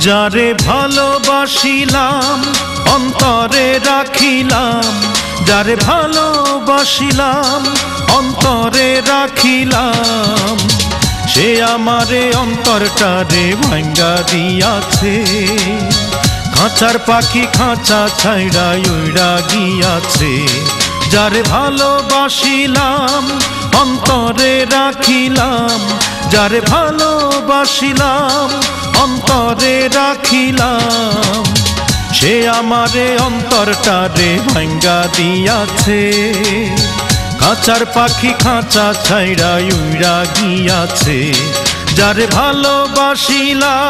যারে ভালোবাসিলাম, অন্তরে রাখিলাম। যারে ভালোবাসিলাম, অন্তরে রাখিলাম। সে আমারে অন্তরটারে ভাঙ্গা দিয়াছে। খাঁচার পাখি খাঁচা ছাইড়া উইড়া গিয়াছে। যারে ভালোবাসিলাম, অন্তরে রাখিলাম। যারে ভালোবাসিলাম, অন্তরে রাখিলাম। সে আমারে অন্তরটারে ভাঙ্গা দিয়াছে। খাঁচার পাখি খাঁচা ছাইড়া উইড়া গিয়াছে। যারে ভালোবাসিলাম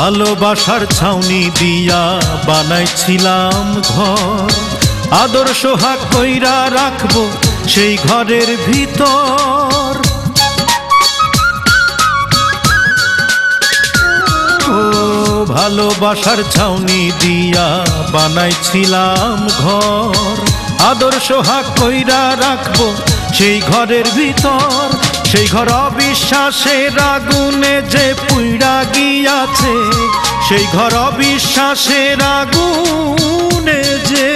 ভালোবাসার ছাউনি দিয়া বানাইছিলাম ঘর। আদর্শ হাক কইরা রাখব সেই ঘরের ভিতর। ও, ভালোবাসার ছাউনি দিয়া বানাইছিলাম ঘর। আদর্শ হাক কইরা রাখব সেই ঘরের ভিতর। সেই ঘর অবিশ্বাসের আগুনে যে পুইড়া গিয়াছে, সেই ঘর অবিশ্বাসের আগুনে যে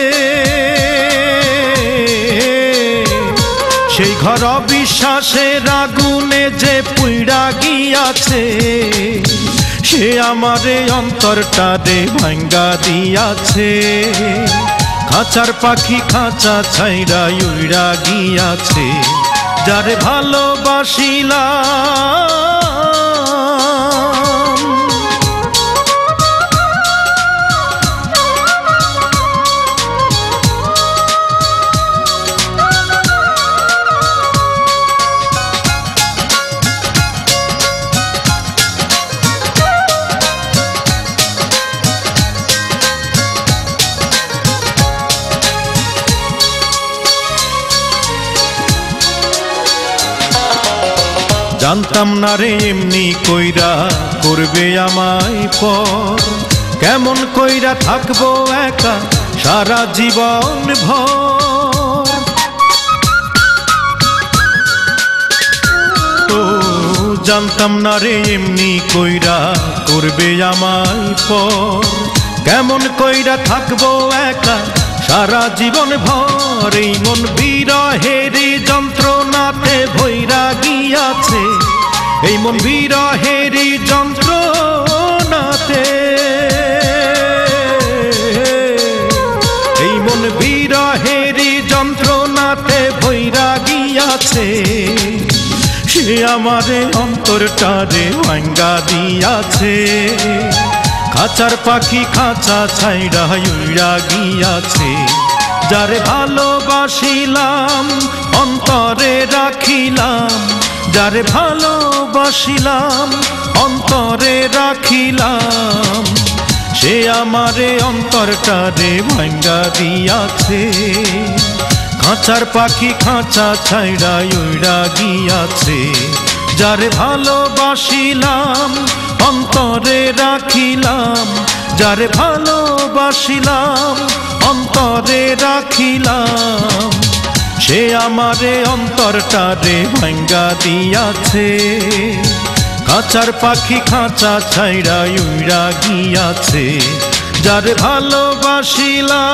সেই ঘর অবিশ্বাসের আগুনে যে পুইড়া গিয়াছে, সে আমারে অন্তরটারে ভাঙ্গা দিয়াছে। খাঁচার পাখি খাঁচা ছাইরা উইড়া গিয়াছে, যারে ভালোবাসিলাম জানতাম না রে এমনি কইরা করবে আমায় পর। কেমন কইরা থাকব একা সারা জীবন ভর। ও, জানতাম না রে এমনি কইরা করবে আমায় পর। কেমন কইরা থাকব একা সারা জীবন ভর, এই মন বিরহের যন্ত্রণাতে ভৈরা গিয়াছে। এই মন বিরহের যন্ত্রণাতে। এই মন বিরহের যন্ত্রণাতে ভৈরা গিয়াছে। সে আমারে অন্তরটারে ভাঙ্গা দিয়াছে। খাঁচার পাখি খাঁচা ছাইড়া উইড়া গিয়াছে, যারে ভালোবাসিলাম, অন্তরে রাখিলাম। যারে ভালোবাসিলাম, অন্তরে রাখিলাম। সে আমারে অন্তরটারে ভাঙ্গা দিয়াছে। খাঁচার পাখি খাঁচা ছাইড়া উইড়া গিয়াছে, যারে ভালোবাসিলাম অন্তরে রাখিলাম, যারে ভালোবাসিলাম, অন্তরে রাখিলাম। সে আমারে অন্তরটারে ভাঙ্গা দিয়াছে, খাঁচার পাখি খাঁচা ছাইড়া উইড়া গিয়াছে, যারে ভালোবাসিলাম।